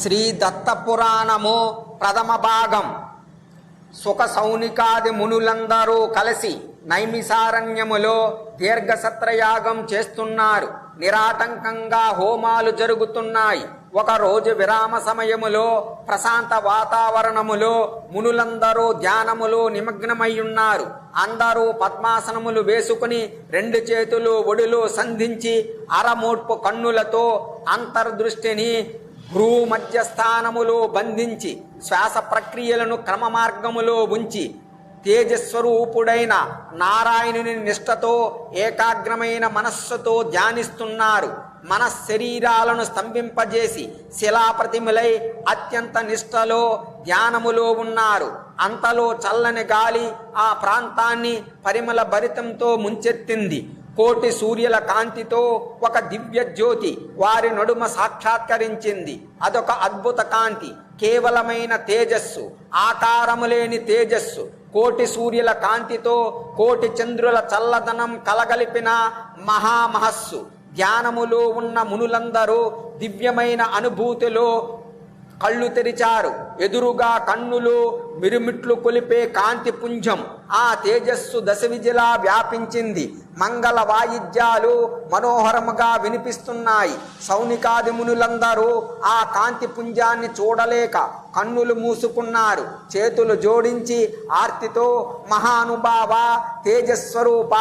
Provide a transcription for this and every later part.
శ్రీ దత్తపురాణము ప్రథమ భాగం. సుఖ సౌనికాది మునులందరూ కలిసి నైమిసారణ్యములో దీర్ఘసత్రయాగం చేస్తున్నారు. నిరాటంకంగా హోమాలు జరుగుతున్నాయి. ఒక రోజు విరామ సమయములో ప్రశాంత వాతావరణములో మునులందరూ ధ్యానములు నిమగ్నమయ్యున్నారు. అందరూ పద్మాసనములు వేసుకుని రెండు చేతులు ఒడులు సంధించి అరమూర్పు కన్నులతో అంతర్దృష్టిని భ్రూ మధ్యస్థానములో బంధించి శ్వాస ప్రక్రియలను క్రమ మార్గములో ఉంచి తేజస్వరూపుడైన నారాయణుని నిష్ఠతో ఏకాగ్రమైన మనస్సుతో ధ్యానిస్తున్నారు. మన శరీరాలను స్తంభింపజేసి శిలాప్రతిమలై అత్యంత నిష్ఠలో ధ్యానములో ఉన్నారు. అంతలో చల్లని గాలి ఆ ప్రాంతాన్ని పరిమళ భరితంతో ముంచెత్తింది. కోటి సూర్యుల కాంతితో ఒక దివ్య జ్యోతి వారి నడుమ సాక్షాత్కరించింది. అదొక అద్భుత కాంతి కేవలమైన తేజస్సు ఆకారము లేని తేజస్సు. కోటి సూర్యుల కాంతితో కోటి చంద్రుల చల్లదనం కలగలిపిన మహామహస్సు. ధ్యానములో ఉన్న మునులందరూ దివ్యమైన అనుభూతిలో కళ్ళు తెరిచారు. ఎదురుగా కన్నులు మిరుమిట్లు కొలిపే కాంతి పుంజం. ఆ తేజస్సు దశవిజిలా వ్యాపించింది. మంగళ వాయిద్యాలు మనోహరముగా వినిపిస్తున్నాయి. సౌనికాది మునులందరూ ఆ కాంతి పుంజాన్ని చూడలేక కన్నులు మూసుకున్నారు. చేతులు జోడించి ఆర్తితో మహానుభావ తేజస్వరూప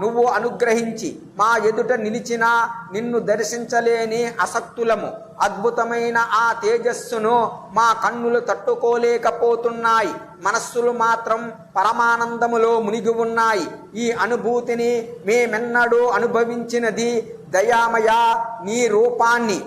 నువ్వు అనుగ్రహించి మా ఎదుట నిలిచిన నిన్ను దర్శించలేని అసక్తులము అద్భుతమైన ఆ తేజస్సును మా కన్నులు తట్టుకోలేకపోతున్నాయి. మనస్సులు మాత్రం పరమానందములో మునిగి ఉన్నాయి. ఈ అనుభూతిని మేమెన్నడూ అనుభవించినది దయామయ నీ రూపాన్ని.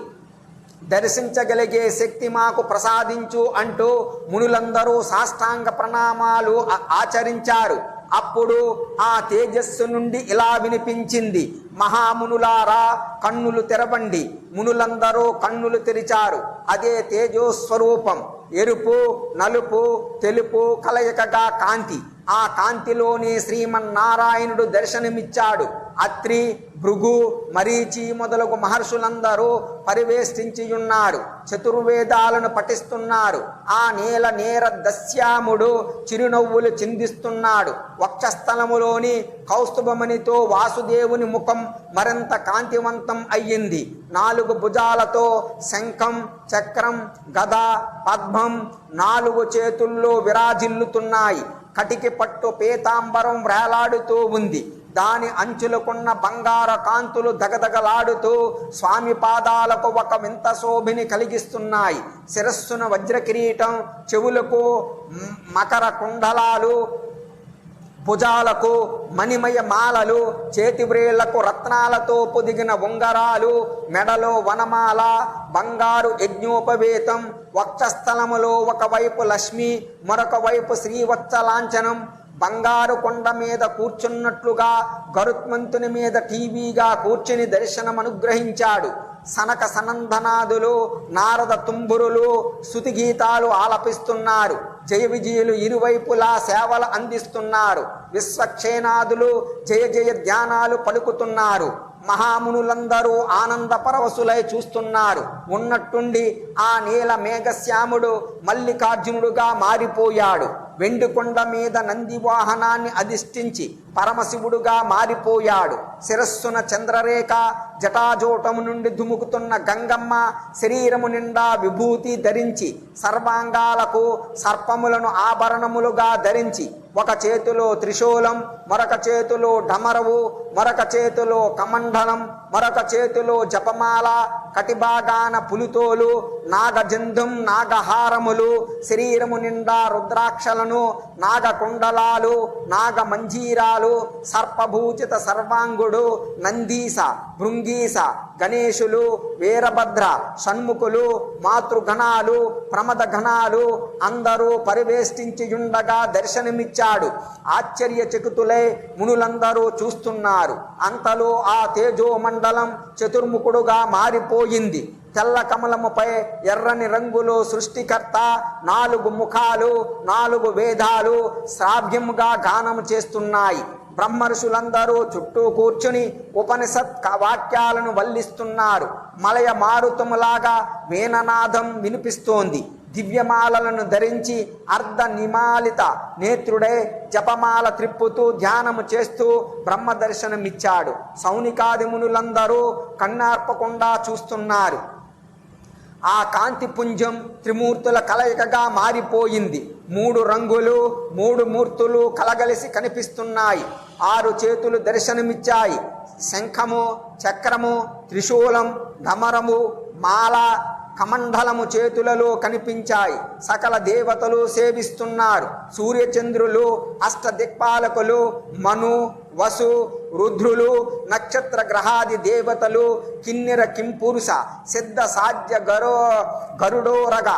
దర్శించగలిగే శక్తి మాకు ప్రసాదించు అంటూ మునులందరూ సాష్టాంగ ప్రణామాలు ఆచరించారు. అప్పుడు ఆ తేజస్సు నుండి ఇలా వినిపించింది. మహామునులారా కన్నులు తెరవండి. మునులందరూ కన్నులు తెరిచారు. అదే తేజోస్వరూపం. ఎరుపు నలుపు తెలుపు కలయికగా కాంతి. ఆ కాంతిలోనే శ్రీమన్నారాయణుడు దర్శనమిచ్చాడు. అత్రి భృగు మరీచి మొదలగు మహర్షులందరూ పరివేష్టించియున్నారు చతుర్వేదాలను పఠిస్తున్నారు ఆ నేల నేర దస్యాముడు చిరునవ్వులు చిందిస్తున్నాడు. వక్షస్థలములోని కౌస్తుభమణితో వాసుదేవుని ముఖం మరింత కాంతివంతం అయ్యింది. నాలుగు భుజాలతో శంఖం చక్రం గద పద్మం నాలుగు చేతుల్లో విరాజిల్లుతున్నాయి. కటికి పట్టు పీతాంబరం వేలాడుతూ ఉంది. దాని అంచులకున్న బంగార కాంతులు దగదగలాడుతూ స్వామి పాదాలకు ఒక వింత శోభిని కలిగిస్తున్నాయి. శిరస్సున వజ్రకిరీటం చెవులకు మకర కుండలాలు భుజాలకు మణిమయ మాలలు చేతివ్రేళ్ళకు రత్నాలతో పొదిగిన ఉంగరాలు మెడలో వనమాల బంగారు యజ్ఞోపవేతం వక్షస్థలములో ఒకవైపు లక్ష్మి మరొక వైపు శ్రీవత్స లాంఛనం బంగారు కొండ మీద కూర్చున్నట్లుగా గరుత్మంతుని మీద టీవీగా కూర్చుని దర్శనం అనుగ్రహించాడు. సనక సనందనాదులు నారద తుంబురులు శృతి గీతాలు ఆలపిస్తున్నారు. జయ విజయులు ఇరువైపులా సేవలు అందిస్తున్నారు. విశ్వక్షేనాదులు జయ జయ ధ్యానాలు పలుకుతున్నారు. మహామునులందరూ ఆనంద పరవశులై చూస్తున్నారు. ఉన్నట్టుండి ఆ నీల మేఘశ్యాముడు మల్లికార్జునుడుగా మారిపోయాడు. వెండికొండ మీద నంది వాహనాన్ని అధిష్ఠించి పరమశివుడుగా మారిపోయాడు. శిరస్సున చంద్రరేఖ జటాజోటము నుండి దుముకుతున్న గంగమ్మ శరీరము నిండా విభూతి ధరించి సర్వాంగాలకు సర్పములను ఆభరణములుగా ధరించి ఒక చేతిలో త్రిశూలం మరొక చేతిలో డమరవు మరొక చేతిలో కమండలం మరొక చేతిలో జపమాల కటిభాగాన పులితోలు నాగజంధుం నాగహారములు శరీరము నిండా రుద్రాక్షలను నాగకుండలాలు నాగమంజీరాలు సర్పభూచిత సర్వాంగుడు నందీస భృంగీస గణేశులు వీరభద్ర షణ్ముఖులు మాతృగణాలు ప్రమద గణాలు అందరూ పరివేష్టించియుండగా దర్శనమిచ్చాడు. ఆశ్చర్యచకితులై మునులందరూ చూస్తున్నారు. అంతలో ఆ తేజోమండలం చతుర్ముఖుడుగా మారిపోయింది. తెల్ల కమలముపై ఎర్రని రంగులు సృష్టికర్త నాలుగు ముఖాలు నాలుగు వేదాలు శ్రావ్యముగా గానము చేస్తున్నాయి. బ్రహ్మర్షులందరూ చుట్టూ కూర్చుని ఉపనిషత్ క- వాక్యాలను వల్లిస్తున్నారు. మలయ మారుతములాగా వీణనాదం వినిపిస్తోంది. దివ్యమాలలను ధరించి అర్ధ నిమాలిత నేత్రుడే జపమాల త్రిప్పుతూ ధ్యానము చేస్తూ బ్రహ్మ దర్శనమిచ్చాడు సౌనికాది మునులందరూ కన్నార్పకుండా చూస్తున్నారు. ఆ కాంతి పుంజం త్రిమూర్తుల కలయికగా మారిపోయింది. మూడు రంగులు మూడు మూర్తులు కలగలిసి కనిపిస్తున్నాయి. ఆరు చేతులు దర్శనమిచ్చాయి. శంఖము చక్రము త్రిశూలం ఢమరము మాల కమండలము చేతులలో కనిపించాయి. సకల దేవతలు సేవిస్తున్నారు. సూర్యచంద్రులు అష్ట దిక్పాలకులు మను వసు రుద్రులు నక్షత్ర గ్రహాది దేవతలు కిన్నెర కింపురుష సిద్ధ సాధ్య గరో గరుడోరగ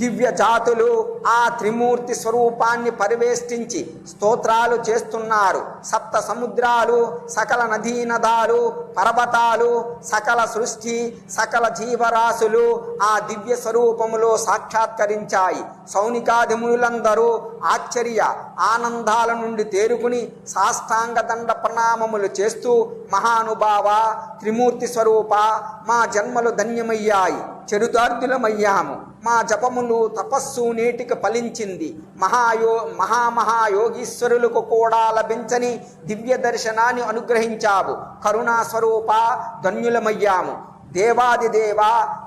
దివ్య జాతులు ఆ త్రిమూర్తి స్వరూపాన్ని పరివేష్టించి స్తోత్రాలు చేస్తున్నారు. సప్త సముద్రాలు సకల నదీ నదాలు పర్వతాలు సకల సృష్టి సకల జీవరాశులు ఆ దివ్య స్వరూపములో సాక్షాత్కరించాయి. సౌనికాదిములందరూ ఆశ్చర్య ఆనందాల నుండి తేరుకుని సాష్టాంగ దండ ప్రణామములు చేస్తూ మహానుభావ త్రిమూర్తి స్వరూప మా జన్మలు ధన్యమయ్యాయి చరితార్థులమయ్యాము. మా జపములు తపస్సు నేటికి ఫలించింది. మహాయో మహామహాయోగీశ్వరులకు కూడా లభించని దివ్య దర్శనాన్ని అనుగ్రహించావు. కరుణా స్వరూప ధన్యులమయ్యాము. దేవాది దేవ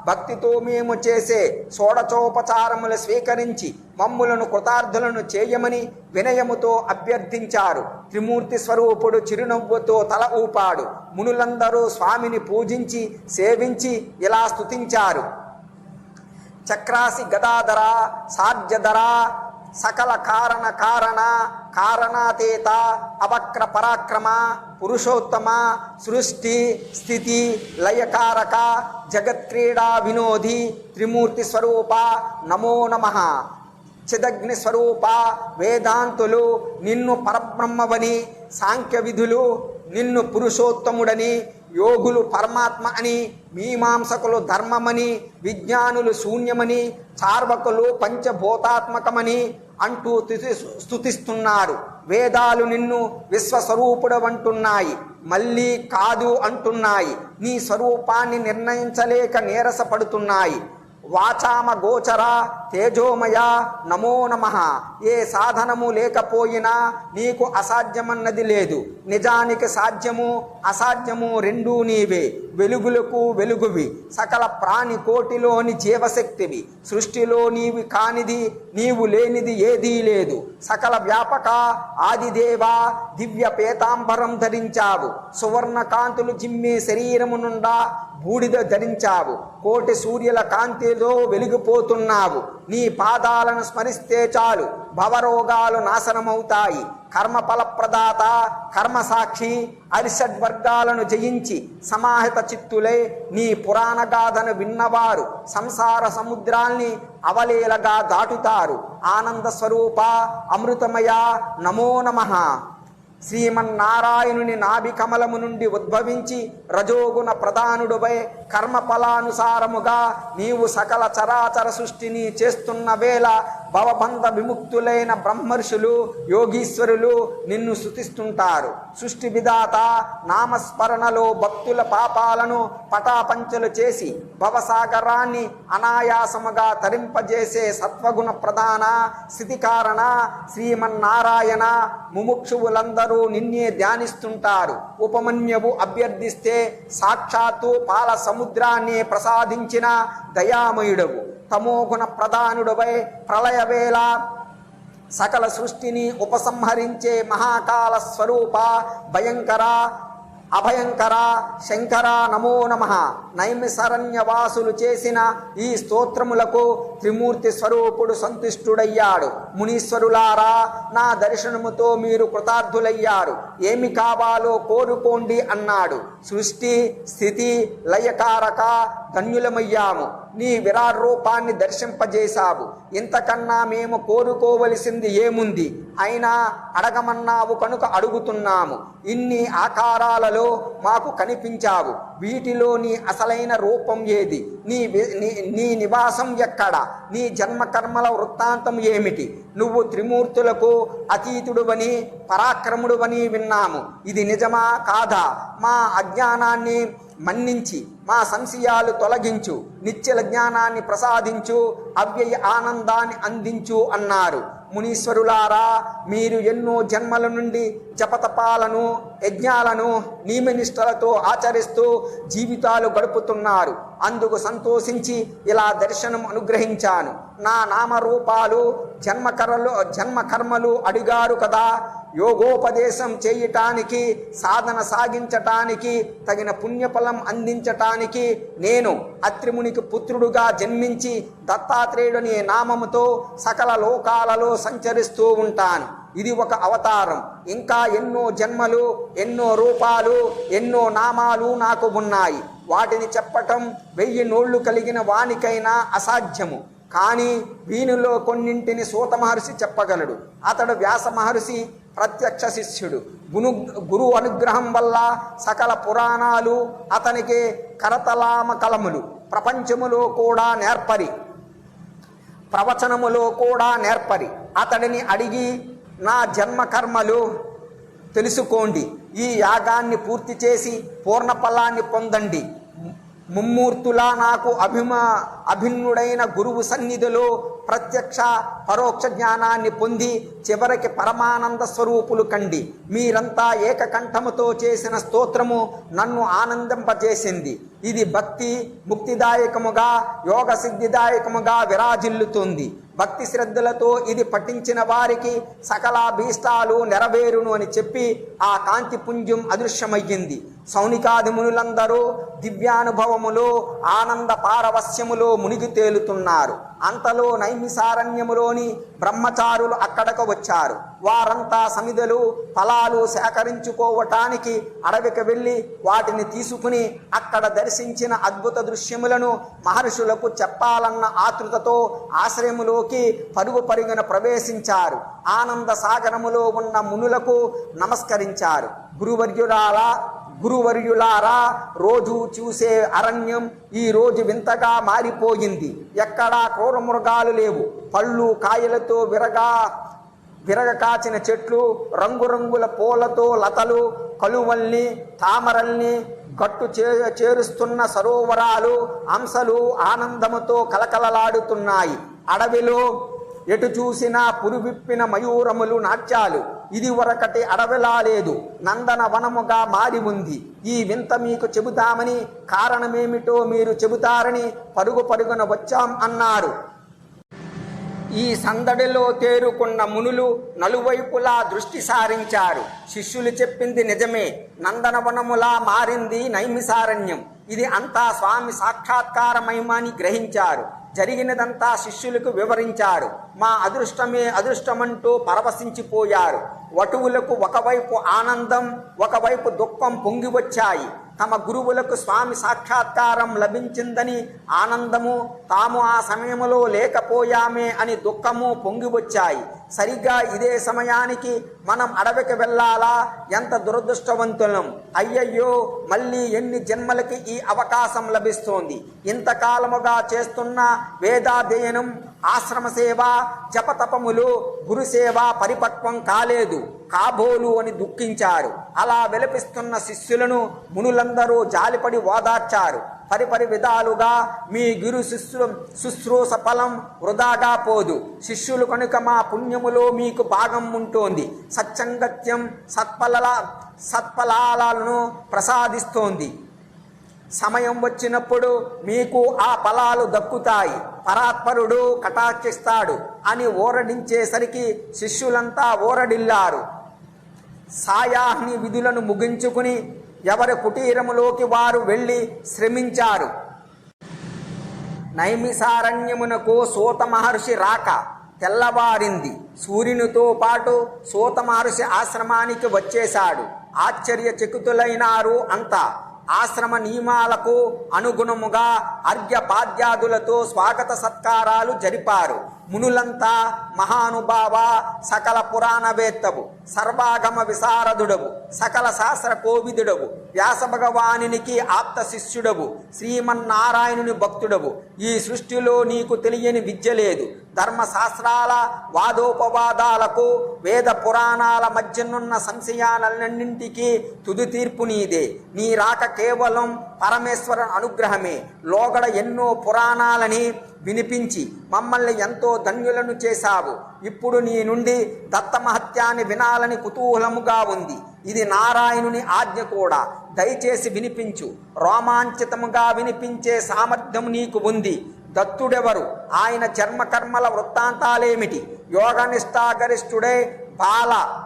భక్తితో మేము చేసే షోడచోపచారములు స్వీకరించి మమ్ములను కృతార్థులను చేయమని వినయముతో అభ్యర్థించారు. త్రిమూర్తి స్వరూపుడు చిరునవ్వుతో తల ఊపాడు. మునులందరూ స్వామిని పూజించి సేవించి ఇలా స్తుతించారు. చక్రాసి గదాధర సాధ్యధర సకల కారణ కారణ కారణాతీత అవక్ర పరాక్రమ పురుషోత్తమ సృష్టి స్థితి లయకారక జగత్క్రీడా వినోది త్రిమూర్తి స్వరూప నమో నమః. చిదగ్ని స్వరూప వేదాంతులు నిన్ను పరబ్రహ్మవని సాంఖ్య విధులు నిన్ను పురుషోత్తముడని యోగులు పరమాత్మ అని మీమాంసకులు ధర్మమని విజ్ఞానులు శూన్యమని చార్వకులు పంచభూతాత్మకమని అంటూ స్థుతిస్తున్నారు. వేదాలు నిన్ను విశ్వస్వరూపుడవంటున్నాయి. మళ్ళీ కాదు అంటున్నాయి. నీ స్వరూపాన్ని నిర్ణయించలేక నీరసపడుతున్నాయి. వాచామ గోచర తేజోమయ నమో నమ. ఏ సాధనము లేకపోయినా నీకు అసాధ్యమన్నది లేదు. నిజానికి సాధ్యము అసాధ్యము రెండూ నీవే. వెలుగులకు వెలుగువి. సకల ప్రాణి కోటిలోని జీవశక్తివి. సృష్టిలో నీవి కానిది నీవు లేనిది ఏదీ లేదు. సకల వ్యాపక ఆదిదేవ దివ్య పేతాంబరం ధరించావు. సువర్ణ కాంతులు చిమ్మే శరీరము నుండా బూడిద ధరించావు. కోటి సూర్యుల కాంతిలో వెలిగిపోతున్నావు. నీ పాదాలను స్మరిస్తే చాలు. భవరోగాలు నాశనమవుతాయి. కర్మ ఫలప్రదాత కర్మ సాక్షి అరిషడ్ వర్గాలను జయించి సమాహిత చిత్తులే నీ పురాణగాథను విన్నవారు. సంసార సముద్రాల్ని అవలీలగా దాటుతారు. ఆనంద స్వరూప అమృతమయ నమో నమః. శ్రీమన్నారాయణుని నాభి కమలము నుండి ఉద్భవించి రజోగుణ ప్రధానుడుపై కర్మ ఫలానుసారముగా నీవు సకల చరాచర సృష్టిని చేస్తున్న వేళ భవబంధ విముక్తులైన బ్రహ్మర్షులు యోగీశ్వరులు నిన్ను శృతిస్తుంటారు సృష్టి విధాత నామస్మరణలో భక్తుల పాపాలను పటాపంచలు చేసి భవసాగరాన్ని అనాయాసముగా తరింపజేసే సత్వగుణ ప్రధాన స్థితి కారణ శ్రీమన్నారాయణ ముముక్షువులందరూ నిన్నే ధ్యానిస్తుంటారు. ఉపమన్యవు అభ్యర్థిస్తే సాక్షాత్తు పాల సముద్రాన్ని ప్రసాదించిన దయామయుడవు. తమోగుణ ప్రధానుడవై ప్రళయవేళ సకల సృష్టిని ఉపసంహరించే మహాకాల స్వరూప భయంకర అభయంకర శంకర నమో నమ. నైమిసరణ్యవాసులు చేసిన ఈ స్తోత్రములకు త్రిమూర్తి స్వరూపుడు సంతుష్టుడయ్యాడు. మునీశ్వరులారా నా దర్శనముతో మీరు కృతార్థులయ్యారు. ఏమి కావాలో కోరుకోండి అన్నాడు. సృష్టి స్థితి లయకారక ధన్యులమయ్యాము. నీ విరారూపాన్ని దర్శింపజేశావు. ఇంతకన్నా మేము కోరుకోవలసింది ఏముంది? అయినా అడగమన్నావు కనుక అడుగుతున్నాము. ఇన్ని ఆకారాలలో మాకు కనిపించావు. వీటిలోని అసలైన రూపం ఏది? నీ నీ- నీ నివాసం ఎక్కడ? నీ జన్మకర్మల వృత్తాంతం ఏమిటి? నువ్వు త్రిమూర్తులకు అతీతుడువని పరాక్రముడువని విన్నాము. ఇది నిజమా కాదా? మా అజ్ఞానాన్ని మన్నించి మా సంశయాలు తొలగించు నిత్యల జ్ఞానాన్ని ప్రసాదించు అవ్యయ ఆనందాన్ని అందించు అన్నారు. మునీశ్వరులారా మీరు ఎన్నో జన్మల నుండి జపతపాలను యజ్ఞాలను నియమనిష్టలతో ఆచరిస్తూ జీవితాలు గడుపుతున్నారు. అందుకు సంతోషించి ఇలా దర్శనం అనుగ్రహించాను. నా నామరూపాలు జన్మకర్మలు జన్మకర్మలు అడిగారు కదా. యోగోపదేశం చేయటానికి సాధన సాగించటానికి తగిన పుణ్యఫలం అందించటానికి నేను అత్రిమునికి పుత్రుడుగా జన్మించి దత్తాత్రేయుడనే నామముతో సకల లోకాలలో సంచరిస్తూ ఉంటాను. ఇది ఒక అవతారం. ఇంకా ఎన్నో జన్మలు ఎన్నో రూపాలు ఎన్నో నామాలు నాకు ఉన్నాయి. వాటిని చెప్పటం వెయ్యి నోళ్ళు కలిగిన వానికైనా అసాధ్యము. కానీ వీనిలో కొన్నింటిని సూత మహర్షి చెప్పగలడు. అతడు వ్యాస మహర్షి ప్రత్యక్ష శిష్యుడు. గును గురువు అనుగ్రహం వల్ల సకల పురాణాలు అతనికి కరతలామ కలములు. ప్రపంచములో కూడా నేర్పరి. ప్రవచనములో కూడా నేర్పరి. అతడిని అడిగి నా జన్మ కర్మలు తెలుసుకోండి. ఈ యాగాన్ని పూర్తి చేసి పూర్ణ ఫలాన్ని పొందండి. ముమ్మూర్తులా నాకు అభిమా అభిన్నుడైన గురువు సన్నిధిలో ప్రత్యక్ష పరోక్ష జ్ఞానాన్ని పొంది చివరికి పరమానంద స్వరూపులు కండి. మీరంతా ఏకకంఠముతో చేసిన స్తోత్రము నన్ను ఆనందింపజేసింది. ఇది భక్తి ముక్తిదాయకముగా యోగ సిద్ధిదాయకముగా విరాజిల్లుతుంది. భక్తి శ్రద్ధలతో ఇది పఠించిన వారికి సకలాభీష్టాలు నెరవేరును అని చెప్పి ఆ కాంతి పుంజం అదృశ్యమయ్యింది. సౌనికాది మునులందరూ దివ్యానుభవములో ఆనంద పారవస్యములో మునిగి తేలుతున్నారు. అంతలో నైమిసారణ్యములోని బ్రహ్మచారులు అక్కడకు వచ్చారు. వారంతా సమిధలు ఫలాలు సేకరించుకోవటానికి అడవికి వెళ్ళి వాటిని తీసుకుని అక్కడ దర్శించిన అద్భుత దృశ్యములను మహర్షులకు చెప్పాలన్న ఆతృతతో ఆశ్రయములోకి పరుగు పరుగున ప్రవేశించారు. ఆనంద సాగరములో ఉన్న మునులకు నమస్కరించారు. గురువర్యులారా గురువర్యులారా రోజు చూసే అరణ్యం ఈ రోజు వింతగా మారిపోయింది. ఎక్కడా క్రూరమృగాలు లేవు. పళ్ళు కాయలతో విరగా విరగ కాచిన చెట్లు రంగురంగుల పూలతో లతలు కలువల్ని తామరల్ని గట్టు చే చేరుస్తున్న సరోవరాలు అంశలు ఆనందముతో కలకలలాడుతున్నాయి. అడవిలో ఎటు చూసినా పురువిప్పిన మయూరములు నాట్యాలు. ఇది వరకటి అడవిలా లేదు నందన వనముగా మారి ఉంది ఈ వింత మీకు చెబుతామని కారణమేమిటో మీరు చెబుతారని పరుగు పరుగున వచ్చాం అన్నారు. ఈ సందడిలో తేరుకున్న మునులు నలువైపులా దృష్టి సారించారు. శిష్యులు చెప్పింది నిజమే నందనవనములా మారింది నైమిసారణ్యం. ఇది అంతా స్వామి సాక్షాత్కారమయమని గ్రహించారు. జరిగినదంతా శిష్యులకు వివరించారు. మా అదృష్టమే అదృష్టమంటూ పరవశించిపోయారు. వటువులకు ఒకవైపు ఆనందం ఒకవైపు దుఃఖం పొంగి వచ్చాయి. తమ గురువులకు స్వామి సాక్షాత్కారం లభించిందని ఆనందము తాము ఆ సమయంలో లేకపోయామే అని దుఃఖము పొంగి వచ్చాయి. సరిగ్గా ఇదే సమయానికి మనం అడవికి వెళ్ళాలా? ఎంత దురదృష్టవంతులం. అయ్యయ్యో మళ్ళీ ఎన్ని జన్మలకి ఈ అవకాశం లభిస్తోంది. ఇంతకాలముగా చేస్తున్న వేదాధ్యయనం ఆశ్రమ సేవ జపతపములు గురుసేవ పరిపక్వం కాలేదు. కాబోలు అని దుఃఖించారు. అలా విలపిస్తున్న శిష్యులను మునులందరూ జాలిపడి ఓదార్చారు. పరిపరి విధాలుగా మీ గురు శిష్యులు శుశ్రూష ఫలం వృధాగా పోదు. శిష్యులు కనుక మా పుణ్యములో మీకు భాగం ఉంటోంది సత్సంగత్యం సత్ఫల సత్ఫలాలను ప్రసాదిస్తోంది. సమయం వచ్చినప్పుడు మీకు ఆ ఫలాలు దక్కుతాయి. పరాత్పరుడు కటాక్షిస్తాడు అని ఓరడించేసరికి శిష్యులంతా ఓరడిల్లారు. సాయాహ్ని విధులను ముగించుకుని కుటీరములోకి వారు వెళ్ళి శ్రమించారు. నైమిసారణ్యమునకు సూత మహర్షి రాక తెల్లవారింది. సూర్యునితో పాటు సూత మహర్షి ఆశ్రమానికి వచ్చేశాడు. ఆశ్చర్యచకితులైనారు అంతా. ఆశ్రమ నియమాలకు అనుగుణముగా అర్ఘ్యపాద్యాదులతో స్వాగత సత్కారాలు జరిపారు. మునులంతా మహానుభావ సకల పురాణవేత్తవు సర్వాగమ విశారదుడవు సకల శాస్త్ర కోవిదుడవు వ్యాస భగవానికి ఆప్త శిష్యుడవు శ్రీమన్నారాయణుని భక్తుడవు. ఈ సృష్టిలో నీకు తెలియని విద్య లేదు. ధర్మశాస్త్రాల వాదోపవాదాలకు వేద పురాణాల మధ్యనున్న సంశయాలన్నింటికీ తుది తీర్పు నీదే. నీ రాక కేవలం పరమేశ్వర అనుగ్రహమే. లోగడ ఎన్నో పురాణాలని వినిపించి మమ్మల్ని ఎంతో ధన్యులను చేశావు. ఇప్పుడు నీ నుండి దత్తమహత్యాన్ని వినాలని కుతూహలముగా ఉంది. ఇది నారాయణుని ఆజ్ఞ కూడా. దయచేసి వినిపించు. రోమాంచితముగా వినిపించే సామర్థ్యం నీకు ఉంది. దత్తుడెవరు? ఆయన జన్మకర్మల వృత్తాంతాలేమిటి? యోగనిష్టాగరిష్ఠుడే బాల.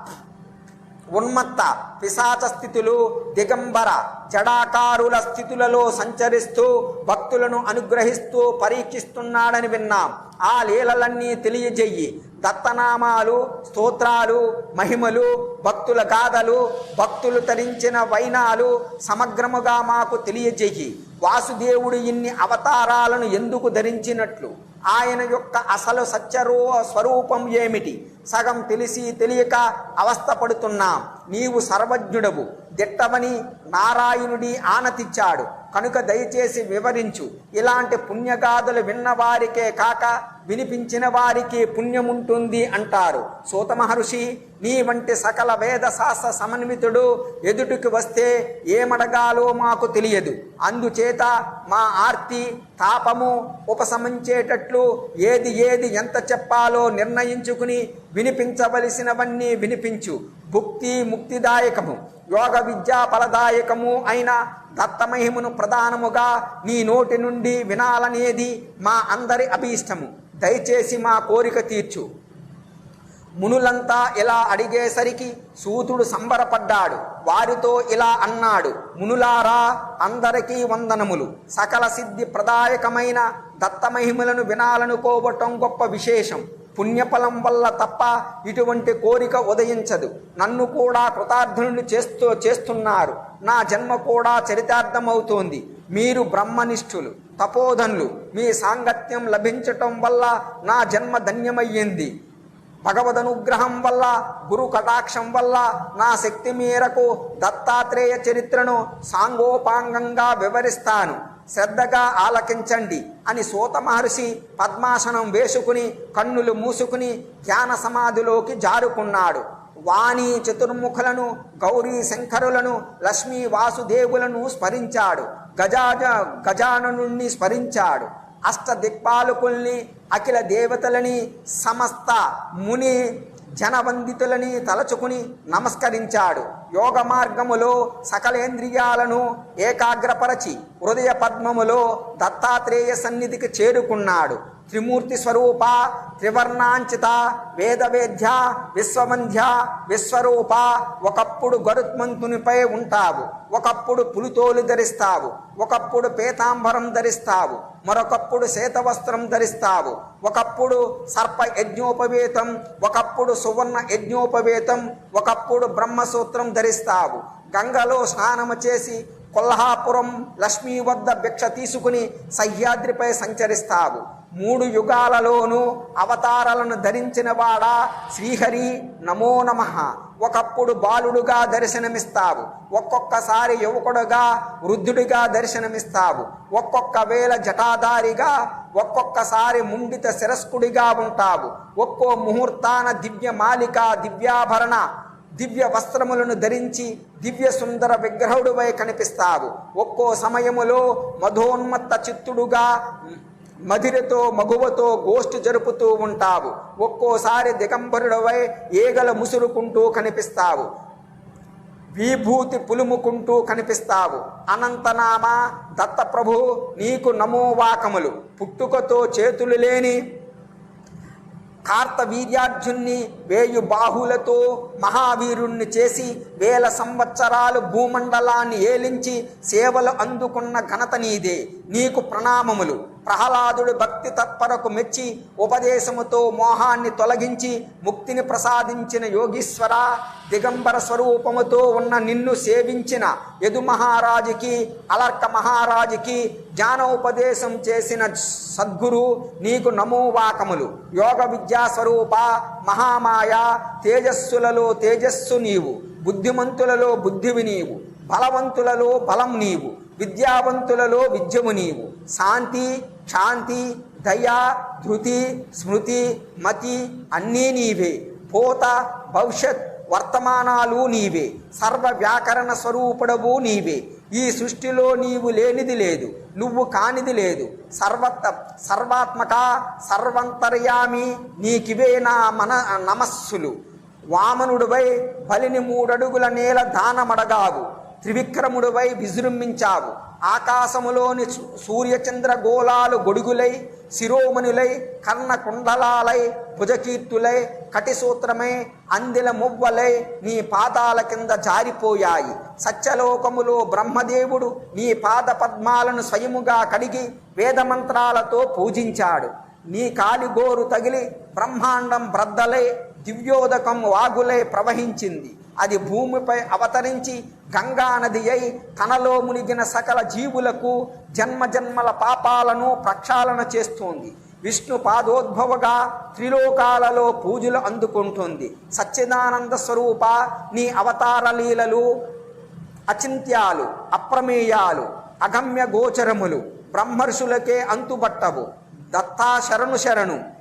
ఉన్మత్త పిశాచ స్థితులు దిగంబర జడాకారుల స్థితులలో సంచరిస్తూ భక్తులను అనుగ్రహిస్తూ పరీక్షిస్తున్నాడని విన్నాం. ఆ లీలలన్నీ తెలియజెయ్యి దత్తనామాలు స్తోత్రాలు మహిమలు భక్తుల గాథలు భక్తులు తరించిన వైనాలు సమగ్రముగా మాకు తెలియజెయ్యి వాసుదేవుడు ఇన్ని అవతారాలను ఎందుకు ధరించినట్లు? ఆయన యొక్క అసలు సత్యరూ స్వరూపం ఏమిటి? సగం తెలిసి తెలియక అవస్థపడుతున్నాం. నీవు సర్వజ్ఞుడవు. దిట్టవని నారాయణుడి ఆనతిచ్చాడు కనుక దయచేసి వివరించు. ఇలాంటి పుణ్యగాథలు విన్నవారికే కాక వినిపించిన వారికి పుణ్యముంటుంది అంటారు. సూత మహర్షి నీ వంటి సకల వేద శాస్త్ర సమన్వితుడు ఎదుటికి వస్తే ఏమడగాలో మాకు తెలియదు. అందుచేత మా ఆర్తి తాపము ఉపశమించేటట్లు ఏది ఏది ఎంత చెప్పాలో నిర్ణయించుకుని వినిపించవలసినవన్నీ వినిపించు. భుక్తి ముక్తిదాయకము యోగ విద్యా ఫలదాయకము అయిన దత్తమహిమును ప్రధానముగా నీ నోటి నుండి వినాలనేది మా అందరి అభీష్టము. దయచేసి మా కోరిక తీర్చు. మునులంతా ఇలా అడిగేసరికి సూతుడు సంబరపడ్డాడు. వారితో ఇలా అన్నాడు మునులారా అందరికీ వందనములు. సకల సిద్ధి ప్రదాయకమైన దత్తమహిమలను వినాలనుకోవటం గొప్ప విశేషం. పుణ్యఫలం వల్ల తప్ప ఇటువంటి కోరిక ఉదయించదు. నన్ను కూడా కృతార్థులను చేస్తూ చేస్తున్నారు. నా జన్మ కూడా చరితార్థమవుతోంది. మీరు బ్రహ్మనిష్ఠులు తపోధనులు మీ సాంగత్యం లభించటం వల్ల నా జన్మ ధన్యమయ్యింది. భగవదనుగ్రహం వల్ల గురు కటాక్షం వల్ల నా శక్తి మేరకు దత్తాత్రేయ చరిత్రను సాంగోపాంగంగా వివరిస్తాను. శ్రద్ధగా ఆలకించండి అని సూత మహర్షి పద్మాసనం వేసుకుని కన్నులు మూసుకుని ధ్యాన సమాధిలోకి జారుకున్నాడు. వాణి చతుర్ముఖులను గౌరీ శంకరులను లక్ష్మీ వాసుదేవులను స్మరించాడు. గజాజ గజాననుణ్ణి స్మరించాడు. అష్ట దిక్పాలకుల్ని అఖిల దేవతలని సమస్త ముని జనవందితులని తలచుకుని నమస్కరించాడు. యోగ మార్గములో సకలేంద్రియాలను ఏకాగ్రపరచి హృదయ పద్మములో దత్తాత్రేయ సన్నిధికి చేరుకున్నాడు. త్రిమూర్తి స్వరూప త్రివర్ణాంచిత వేదవేద్య విశ్వవంధ్య విశ్వరూప ఒకప్పుడు గరుత్మంతునిపై ఉంటావు ఒకప్పుడు పులితోలు ధరిస్తావు ఒకప్పుడు పీతాంబరం ధరిస్తావు మరొకప్పుడు శ్వేతవస్త్రం ధరిస్తావు ఒకప్పుడు సర్ప యజ్ఞోపవేతం ఒకప్పుడు సువర్ణ యజ్ఞోపవేతం ఒకప్పుడు బ్రహ్మసూత్రం ధరిస్తావు గంగలో స్నానము చేసి కొల్హాపురం లక్ష్మీ వద్ద భిక్ష తీసుకుని సహ్యాద్రిపై సంచరిస్తావు మూడు యుగాలలోనూ అవతారాలను ధరించిన వాడా శ్రీహరి. నమో నమ. ఒకప్పుడు బాలుడుగా దర్శనమిస్తావు. ఒక్కొక్కసారి యువకుడుగా వృద్ధుడిగా దర్శనమిస్తావు. ఒక్కొక్క వేళ జటాధారిగా ఒక్కొక్కసారి ముండిత శిరస్కుడిగా ఉంటావు. ఒక్కో ముహూర్తాన దివ్య మాలిక దివ్యాభరణ దివ్య వస్త్రములను ధరించి దివ్య సుందర విగ్రహుడివై కనిపిస్తావు. ఒక్కో సమయములో మధోన్మత్త చిత్తుడుగా మధిరతో మగువతో గోష్ఠి జరుపుతూ ఉంటావు. ఒక్కోసారి దిగంబరుడవై ఏగల ముసురుకుంటూ కనిపిస్తావు. విభూతి పులుముకుంటూ కనిపిస్తావు. అనంతనామ దత్తప్రభు నీకు నమోవాకములు పుట్టుకతో చేతులు లేని కార్తవీర్యార్జున్ని వేయు బాహులతో మహావీరుణ్ణి చేసి వేల సంవత్సరాలు భూమండలాన్ని ఏలించి సేవలు అందుకున్న ఘనత నీదే. నీకు ప్రణామములు. ప్రహ్లాదుడు భక్తి తత్పరకు మెచ్చి ఉపదేశముతో మోహాన్ని తొలగించి ముక్తిని ప్రసాదించిన యోగీశ్వర దిగంబర స్వరూపముతో ఉన్న నిన్ను సేవించిన యదు మహారాజుకి అలర్క మహారాజుకి జ్ఞానోపదేశం చేసిన సద్గురు నీకు నమోవాకములు. యోగ విద్యా స్వరూప మహామాయ తేజస్సులలో తేజస్సు నీవు బుద్ధిమంతులలో బుద్ధివి నీవు బలవంతులలో బలం నీవు విద్యావంతులలో విద్యము నీవు. శాంతి శాంతి దయ ధృతి స్మృతి మతి అన్నీ నీవే. పోత భవిష్యత్ వర్తమానాలు నీవే. సర్వ వ్యాకరణ స్వరూపుడవు నీవే. ఈ సృష్టిలో నీవు లేనిది లేదు నువ్వు కానిది లేదు. సర్వత సర్వాత్మక సర్వంతర్యామి నీకివే నా మన నమస్సులు. వామనుడివై బలిని మూడడుగుల నేల దానమడగావు. త్రివిక్రముడివై విజృంభించావు. ఆకాశములోని సూర్యచంద్ర గోళాలు గొడుగులై శిరోమణులై కర్ణ కుండలాలై భుజకీర్తులై కటిసూత్రమై అందిల మువ్వలై నీ పాదాల కింద జారిపోయాయి. సత్యలోకములో బ్రహ్మదేవుడు నీ పాద పద్మాలను స్వయముగా కడిగి వేదమంత్రాలతో పూజించాడు. నీ కాలిగోరు తగిలి బ్రహ్మాండం బ్రద్దలై దివ్యోదకం వాగులై ప్రవహించింది. అది భూమిపై అవతరించి గంగా నది అయి తనలో మునిగిన సకల జీవులకు జన్మ జన్మల పాపాలను ప్రక్షాళన చేస్తోంది. విష్ణు పాదోద్భవగా త్రిలోకాలలో పూజలు అందుకుంటుంది. సచ్చిదానంద స్వరూప నీ అవతార లీలలు అచింత్యాలు అప్రమేయాలు అగమ్య గోచరములు బ్రహ్మర్షులకే అంతుబట్టవు. దత్తా శరణు శరణు.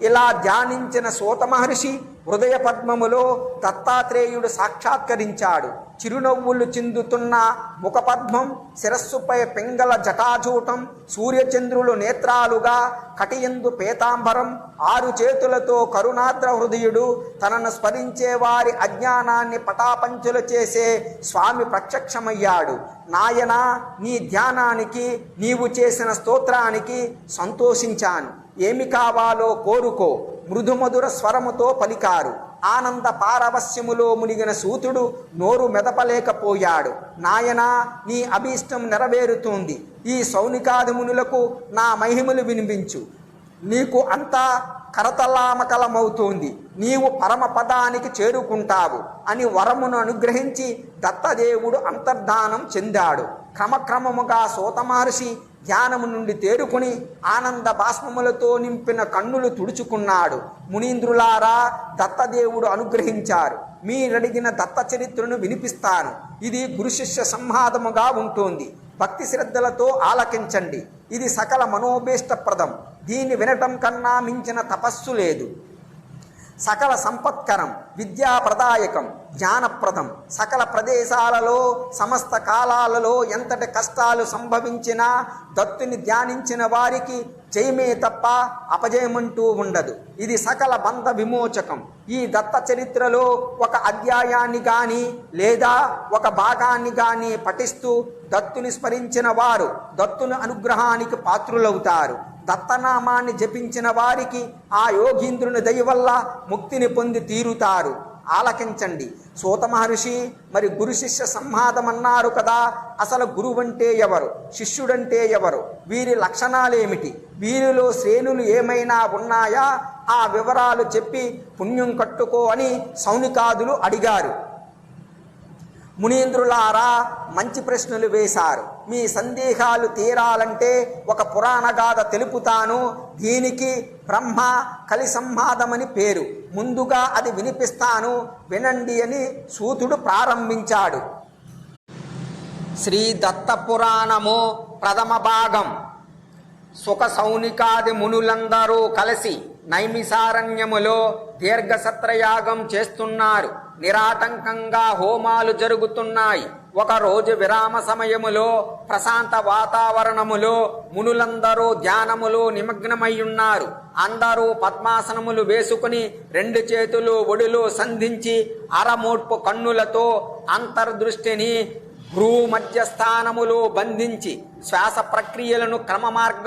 ఇలా ధ్యానించిన సూత మహర్షి హృదయ పద్మములో దత్తాత్రేయుడు సాక్షాత్కరించాడు. చిరునవ్వులు చిందుతున్న ముఖపద్మం శిరస్సుపై పింగళ జటాజూటం సూర్యచంద్రులు నేత్రాలుగా కటియందు పేతాంబరం ఆరు చేతులతో కరుణాద్ర హృదయుడు తనను స్మరించే వారి అజ్ఞానాన్ని పటాపంచులు చేసే స్వామి ప్రత్యక్షమయ్యాడు. నాయన నీ ధ్యానానికి నీవు చేసిన స్తోత్రానికి సంతోషించాను. ఏమి కావాలో కోరుకో మృదుమధుర స్వరముతో పలికారు. ఆనంద పారవస్యములో మునిగిన సూతుడు నోరు మెదపలేకపోయాడు. నాయనా నీ అభీష్టం నెరవేరుతుంది. ఈ సౌనికాదిమునులకు నా మహిమలు వినిపించు. నీకు అంతా కరతలామకలమవుతోంది. నీవు పరమపదానికి చేరుకుంటావు అని వరమును అనుగ్రహించి దత్తదేవుడు అంతర్ధానం చెందాడు. క్రమక్రమముగా సోతమహర్షి ధ్యానము నుండి తేరుకుని ఆనంద బాష్పములతో నింపిన కన్నులు తుడుచుకున్నాడు. మునీంద్రులారా దత్తదేవుడు అనుగ్రహించారు. మీరడిగిన దత్త చరిత్రను వినిపిస్తాను. ఇది గురుశిష్య సంవాదముగా ఉంటుంది. భక్తి శ్రద్ధలతో ఆలకించండి. ఇది సకల మనోభీష్టప్రదం. దీన్ని వినటం కన్నా మించిన తపస్సు లేదు. సకల సంపత్కరం విద్యాప్రదాయకం జ్ఞానప్రదం. సకల ప్రదేశాలలో సమస్త కాలాలలో ఎంతటి కష్టాలు సంభవించినా దత్తుని ధ్యానించిన వారికి జయమే తప్ప అపజయమంటూ ఉండదు. ఇది సకల బంధ విమోచకం. ఈ దత్త చరిత్రలో ఒక అధ్యాయాన్ని కానీ లేదా ఒక భాగాన్ని కానీ పఠిస్తూ దత్తుని స్మరించిన వారు దత్తుని అనుగ్రహానికి పాత్రులవుతారు. దత్తనామాన్ని జపించిన వారికి ఆ యోగీంద్రుని దయ వల్ల ముక్తిని పొంది తీరుతారు. ఆలకించండి. సూత మహర్షి మరి గురు శిష్య సంవాదమన్నారు కదా అసలు గురువంటే ఎవరు? శిష్యుడంటే ఎవరు? వీరి లక్షణాలేమిటి? వీరిలో శ్రేణులు ఏమైనా ఉన్నాయా? ఆ వివరాలు చెప్పి పుణ్యం కట్టుకో అని సౌనికాదులు అడిగారు. మునీంద్రులారా మంచి ప్రశ్నలు వేశారు. మీ సందేహాలు తీరాలంటే ఒక పురాణగాథ తెలుపుతాను. దీనికి బ్రహ్మ కలిసంహాదమని పేరు. ముందుగా అది వినిపిస్తాను. వినండి అని సూతుడు ప్రారంభించాడు. శ్రీ దత్తపురాణము ప్రథమ భాగం. సుఖ సౌనికాది మునులందరూ కలిసి నైమిసారణ్యములో దీర్ఘసత్రయాగం చేస్తున్నారు. నిరాటంకంగా హోమాలు జరుగుతున్నాయి. ఒక రోజు విరామ సమయములో ప్రశాంత వాతావరణములో మునులందరూ ధ్యానములో నిమగ్నమయ్యున్నారు అందరూ పద్మాసనములు వేసుకుని రెండు చేతులు ఒడిలో సంధించి అరమోడ్పు కన్నులతో అంతర్దృష్టిని భ్రూ మధ్యస్థానములో బంధించి శ్వాస ప్రక్రియలను క్రమ మార్గం